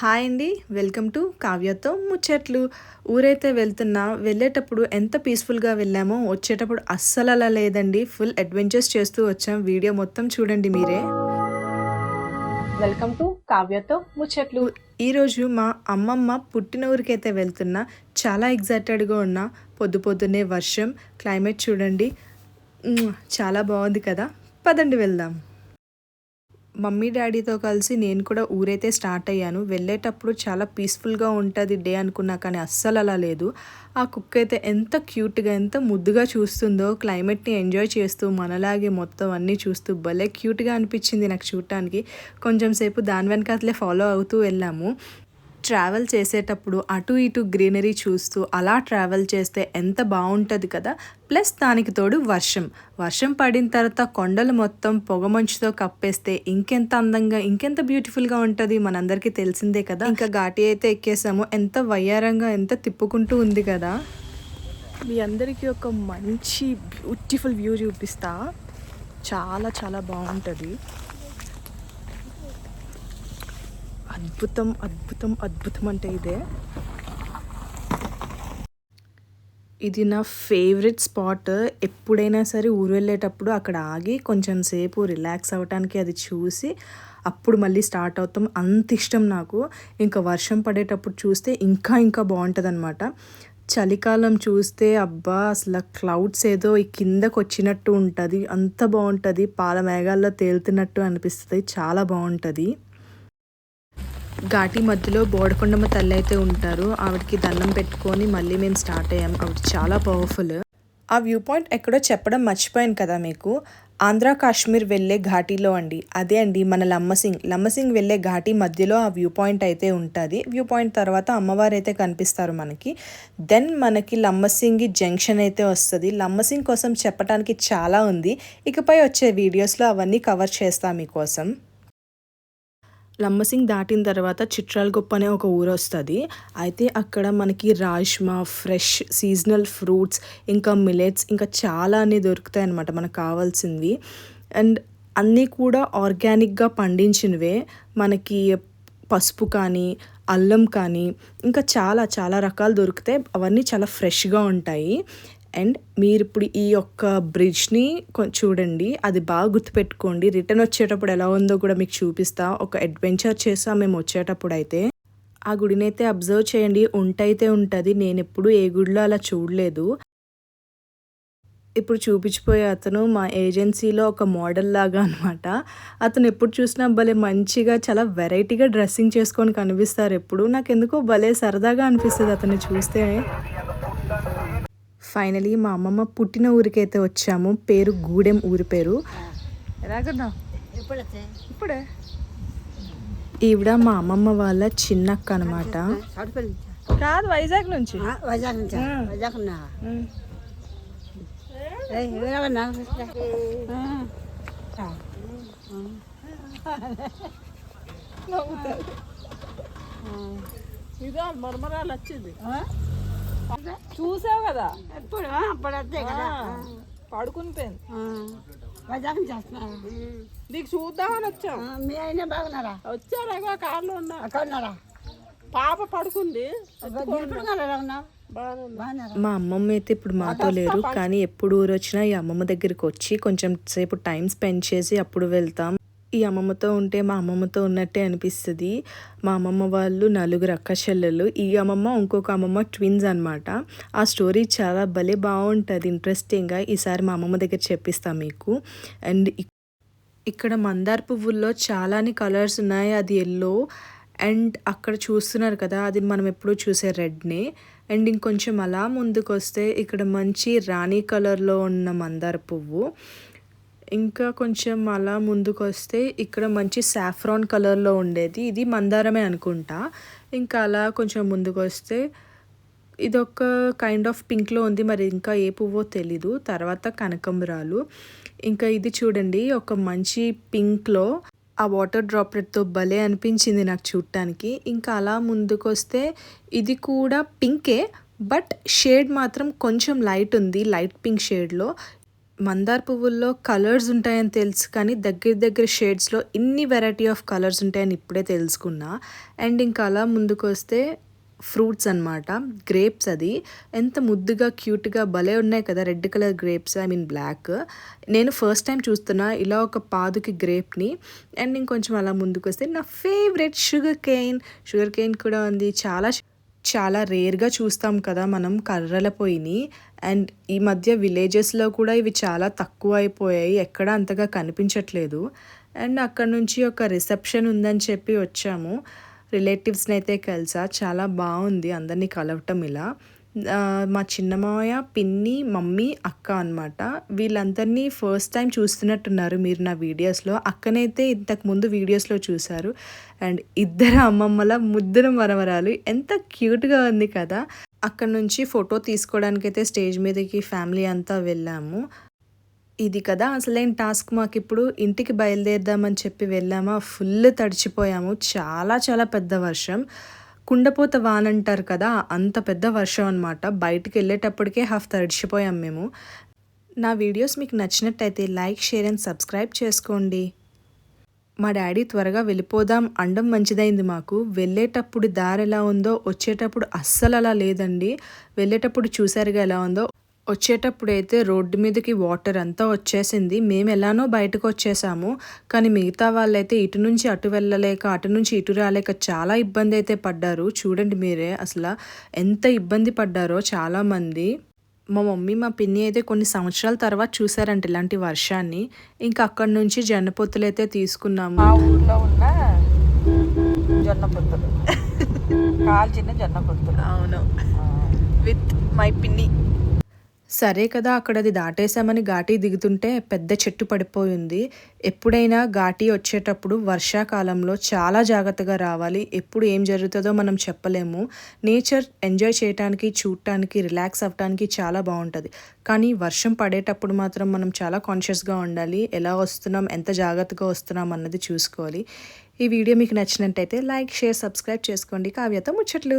Hi అండి. Welcome to కావ్యతో ముచ్చట్లు. ఊరైతే వెళ్తున్నా వెళ్ళేటప్పుడు ఎంత పీస్ఫుల్గా వెళ్ళామో వచ్చేటప్పుడు అస్సలు అలా లేదండి. ఫుల్ అడ్వెంచర్స్ చేస్తూ వచ్చాం. వీడియో మొత్తం చూడండి మీరే. వెల్కమ్ టు కావ్యతో ముచ్చట్లు. ఈరోజు మా అమ్మమ్మ పుట్టిన ఊరికైతే వెళ్తున్నా చాలా ఎగ్జైటెడ్గా ఉన్నా పొద్దు పొద్దున్నే వర్షం క్లైమేట్ చూడండి. చాలా బాగుంది కదా. పదండి వెళ్దాం. మమ్మీ డాడీతో కలిసి నేను కూడా ఊరైతే స్టార్ట్ అయ్యాను. వెళ్ళేటప్పుడు చాలా పీస్ఫుల్గా ఉంటుంది డే అనుకున్నా కానీ అస్సలు అలా లేదు. ఆ కుక్క అయితే ఎంత క్యూట్గా ఎంత ముద్దుగా చూస్తుందో క్లైమేట్ని ఎంజాయ్ చేస్తూ మనలాగే మొత్తం అన్నీ చూస్తూ భలే క్యూట్గా అనిపించింది నాకు చూడటానికి. కొంచెం సేపు దాని వెనకాతలే ఫాలో అవుతూ వెళ్ళాము. ట్రావెల్ చేసేటప్పుడు అటు ఇటు గ్రీనరీ చూస్తూ అలా ట్రావెల్ చేస్తే ఎంత బాగుంటుంది కదా? ప్లస్ దానికి తోడు వర్షం. వర్షం పడిన తర్వాత కొండలు మొత్తం పొగమంచుతో కప్పేస్తే ఇంకెంత అందంగా ఇంకెంత బ్యూటిఫుల్గా ఉంటుంది మనందరికీ తెలిసిందే కదా? ఇంకా ఘాటి అయితే ఎక్కేసాము. ఎంత వయ్యారంగా ఎంత తిప్పుకుంటూ ఉంది కదా? మీ అందరికీ ఒక మంచి బ్యూటిఫుల్ వ్యూ చూపిస్తా. చాలా చాలా బాగుంటుంది. అద్భుతం అద్భుతం అద్భుతం అంటే ఇదే. ఇది నా ఫేవరెట్ స్పాట్. ఎప్పుడైనా సరే ఊరు వెళ్ళేటప్పుడు అక్కడ ఆగి కొంచెం సేపు రిలాక్స్ అవ్వటానికి అది చూసి అప్పుడు మళ్ళీ స్టార్ట్ అవుతాం. అంత ఇష్టం నాకు. ఇంకా వర్షం పడేటప్పుడు చూస్తే ఇంకా ఇంకా బాగుంటుంది అనమాట చలికాలం చూస్తే అబ్బా అసలు క్లౌడ్స్ ఏదో ఈ కిందకు వచ్చినట్టు ఉంటుంది. అంత బాగుంటుంది. పాల మేఘాల్లో తేలుతున్నట్టు అనిపిస్తుంది. చాలా బాగుంటుంది. ఘాటి మధ్యలో బోడకొండమ్మ తల్లి అయితే ఉంటారు. ఆవిడకి దండం పెట్టుకొని మళ్ళీ మేము స్టార్ట్ అయ్యాం. ఆవిడ చాలా పవర్ఫుల్. ఆ వ్యూ పాయింట్ ఎక్కడో చెప్పడం మర్చిపోయాను కదా మీకు. ఆంధ్ర కాశ్మీర్ వెళ్ళే ఘాటీలో అండి. అదే అండి మన లమ్మసింగ్. లమ్మసింగ్ వెళ్ళే ఘాటీ మధ్యలో ఆ వ్యూ పాయింట్ అయితే ఉంటుంది. వ్యూ పాయింట్ తర్వాత అమ్మవారు అయితే కనిపిస్తారు మనకి. దెన్ మనకి లమ్మసింగి జంక్షన్ అయితే వస్తుంది. లమ్మసింగ్ కోసం చెప్పడానికి చాలా ఉంది. ఇకపై వచ్చే వీడియోస్లో అవన్నీ కవర్ చేస్తాం మీకోసం. లంబసింగ్ దాటిన తర్వాత చిట్రాలగొప్ప అనే ఒక ఊరు వస్తుంది. అయితే అక్కడ మనకి రాజ్మా ఫ్రెష్ సీజనల్ ఫ్రూట్స్ ఇంకా మిలెట్స్ ఇంకా చాలా అన్నీ దొరుకుతాయి అన్నమాట మనకు కావాల్సినవి అండ్ అన్నీ కూడా ఆర్గానిక్గా పండించినవే. మనకి పసుపు కానీ అల్లం కానీ ఇంకా చాలా చాలా రకాలు దొరుకుతాయి. అవన్నీ చాలా ఫ్రెష్గా ఉంటాయి. అండ్ మీరు ఇప్పుడు ఈ యొక్క బ్రిడ్జ్ని చూడండి అది బాగా గుర్తుపెట్టుకోండి. రిటర్న్ వచ్చేటప్పుడు ఎలా ఉందో కూడా మీకు చూపిస్తా. ఒక అడ్వెంచర్ చేసా మేము వచ్చేటప్పుడు అయితే ఆ గుడిని అయితే అబ్జర్వ్ చేయండి. ఉంటైతే ఉంటుంది. నేను ఎప్పుడు ఏ గుడిలో అలా చూడలేదు. ఇప్పుడు చూపించిపోయే అతను మా ఏజెన్సీలో ఒక మోడల్ లాగా అనమాట అతను ఎప్పుడు చూసినా భలే మంచిగా చాలా వెరైటీగా డ్రెస్సింగ్ చేసుకొని కనిపిస్తారు ఎప్పుడు. నాకు ఎందుకో భలే సరదాగా అనిపిస్తుంది అతన్ని చూస్తే. ఫైనలీ మా అమ్మమ్మ పుట్టిన ఊరికైతే వచ్చాము. పేరు గూడెం ఊరి పేరు. ఇప్పుడే? ఈవిడ మా అమ్మమ్మ వాళ్ళ చిన్నక్క అనమాట కాదు వైజాగ్ నుంచి. వైజాగ్ నుంచి? వైజాగ్ ఇదో మర్మరాలు వచ్చింది చూసావు కదా? ఎప్పుడు? కదా. పడుకుని పోయింది. ఆ, వైజాగ్ నుంచి వస్తున్నా నీకు చూద్దామని వచ్చాం మీ అయినా బాగున్నారా? వచ్చారా? కార్లో ఉన్నా అక్కడ ఉన్నారా పాప పడుకుంది. మా అమ్మమ్మ అయితే ఇప్పుడు మాతో లేరు కానీ ఎప్పుడు ఊరు వచ్చినా ఈ అమ్మమ్మ దగ్గరికి వచ్చి కొంచెం సేపు టైం స్పెండ్ చేసి అప్పుడు వెళ్తాం. ఈ అమ్మమ్మతో ఉంటే మా అమ్మమ్మతో ఉన్నట్టే అనిపిస్తుంది. మా అమ్మమ్మ వాళ్ళు నలుగురు అక్క చెల్లెలు ఈ అమ్మమ్మ ఇంకొక అమ్మమ్మ ట్విన్స్ అన్నమాట. ఆ స్టోరీ చాలా భలే బాగుంటుంది ఇంట్రెస్టింగ్గా ఈసారి మా అమ్మమ్మ దగ్గర చెప్పిస్తాం మీకు. అండ్ ఇక్కడ మందార పువ్వుల్లో చాలాని కలర్స్ ఉన్నాయి. అది ఎల్లో అండ్ అక్కడ చూస్తున్నారు కదా అది మనం ఎప్పుడూ చూసే రెడ్నే అండ్ ఇంకొంచెం అలా ముందుకు వస్తే ఇక్కడ మంచి రాణి కలర్లో ఉన్న మందార పువ్వు. ఇంకా కొంచెం అలా ముందుకు వస్తే ఇక్కడ మంచి సాఫ్రాన్ కలర్లో ఉండేది. ఇది మందారమే అనుకుంటా. ఇంకా అలా కొంచెం ముందుకు వస్తే ఇదొక కైండ్ ఆఫ్ పింక్లో ఉంది. మరి ఇంకా ఏ పువ్వో తెలీదు. తర్వాత కనకంబరాలు. ఇంకా ఇది చూడండి ఒక మంచి పింక్లో ఆ వాటర్ డ్రాప్లెట్తో భలే అనిపించింది నాకు చూడటానికి ఇంకా అలా ముందుకు వస్తే ఇది కూడా పింకే బట్ షేడ్ మాత్రం కొంచెం లైట్ ఉంది లైట్ పింక్ షేడ్లో మందార పువ్వుల్లో కలర్స్ ఉంటాయని తెలుసు కానీ దగ్గర దగ్గర షేడ్స్లో ఇన్ని వెరైటీ ఆఫ్ కలర్స్ ఉంటాయని ఇప్పుడే తెలుసుకున్నా. అండ్ ఇంకా అలా ముందుకు వస్తే ఫ్రూట్స్ అన్నమాట. గ్రేప్స్ అది. ఎంత ముద్దుగా క్యూట్గా భలే ఉన్నాయి కదా red colour grapes I mean black. నేను ఫస్ట్ టైం చూస్తున్నా ఇలా ఒక పాదుకి గ్రేప్ని. అండ్ ఇంకొంచెం అలా ముందుకు వస్తే నా favourite sugar cane. Sugar cane కూడా ఉంది. చాలా చాలా రేర్గా చూస్తాం కదా మనం కర్రల పొయ్యిని. అండ్ ఈ మధ్య విలేజెస్లో కూడా ఇవి చాలా తక్కువ అయిపోయాయి. ఎక్కడ అంతగా కనిపించట్లేదు. అండ్ అక్కడ నుంచి ఒక రిసెప్షన్ ఉందని చెప్పి వచ్చాము. రిలేటివ్స్ని అయితే కలిసా. చాలా బాగుంది అందరినీ కలవటం ఇలా. మా చిన్నమాయ పిన్ని మమ్మీ అక్క అన్నమాట. వీళ్ళందరినీ ఫస్ట్ టైం చూస్తున్నట్టున్నారు మీరు నా వీడియోస్లో. అక్కనైతే ఇంతకు ముందు వీడియోస్లో చూశారు. అండ్ ఇద్దరు అమ్మమ్మల ముద్దరం మరమరాలు ఎంత క్యూట్గా ఉంది కదా. అక్కడ నుంచి ఫోటో తీసుకోవడానికైతే స్టేజ్ మీదకి ఫ్యామిలీ అంతా వెళ్ళాము. ఇది కదా అసలైన టాస్క్ మాకు ఇప్పుడు ఇంటికి బయలుదేరదామని చెప్పి వెళ్ళామా. ఫుల్ తడిచిపోయాము. చాలా చాలా పెద్ద వర్షం. కుండపోత వాన్ అంటారు కదా అంత పెద్ద వర్షం అనమాట బయటికి వెళ్ళేటప్పటికే హాఫ్ తడిచిపోయాం మేము. నా వీడియోస్ మీకు నచ్చినట్టయితే లైక్ షేర్ అండ్ సబ్స్క్రైబ్ చేసుకోండి. మా డాడీ త్వరగా వెళ్ళిపోదాం అండం మంచిదైంది మాకు. వెళ్ళేటప్పుడు దారి ఎలా ఉందో వచ్చేటప్పుడు అస్సలు అలా లేదండి. వెళ్ళేటప్పుడు చూసారుగా ఎలా ఉందో వచ్చేటప్పుడు అయితే రోడ్డు మీదకి వాటర్ అంతా వచ్చేసింది. మేము ఎలానో బయటకు వచ్చేసాము. కానీ మిగతా వాళ్ళైతే ఇటు నుంచి అటు వెళ్ళలేక అటు నుంచి ఇటు రాలేక చాలా ఇబ్బంది అయితే పడ్డారు. చూడండి మీరే అసలు ఎంత ఇబ్బంది పడ్డారో చాలామంది. మా మమ్మీ మా పిన్ని అయితే కొన్ని సంవత్సరాల తర్వాత చూసారంట ఇలాంటి వర్షాన్ని. ఇంకా అక్కడి నుంచి జనపొత్తులు అయితే తీసుకున్నాము. మా ఊర్లో ఉన్న జొన్న పొత్తులు కాల్చిన జొన్న పొత్తులు అవును విత్ మై పిన్ని. సరే కదా అక్కడ అది దాటేసామని ఘాటీ దిగుతుంటే పెద్ద చెట్టు పడిపోయింది ఎప్పుడైనా ఘాటీ వచ్చేటప్పుడు వర్షాకాలంలో చాలా జాగ్రత్తగా రావాలి. ఎప్పుడు ఏం జరుగుతుందో మనం చెప్పలేము. నేచర్ ఎంజాయ్ చేయడానికి చూడటానికి రిలాక్స్ అవ్వడానికి చాలా బాగుంటుంది. కానీ వర్షం పడేటప్పుడు మాత్రం మనం చాలా కాన్షియస్గా ఉండాలి. ఎలా వస్తున్నాం ఎంత జాగ్రత్తగా వస్తున్నాం అన్నది చూసుకోవాలి. ఈ వీడియో మీకు నచ్చినట్టయితే లైక్ షేర్ సబ్స్క్రైబ్ చేసుకోండి. కావ్యత ముచ్చట్లు.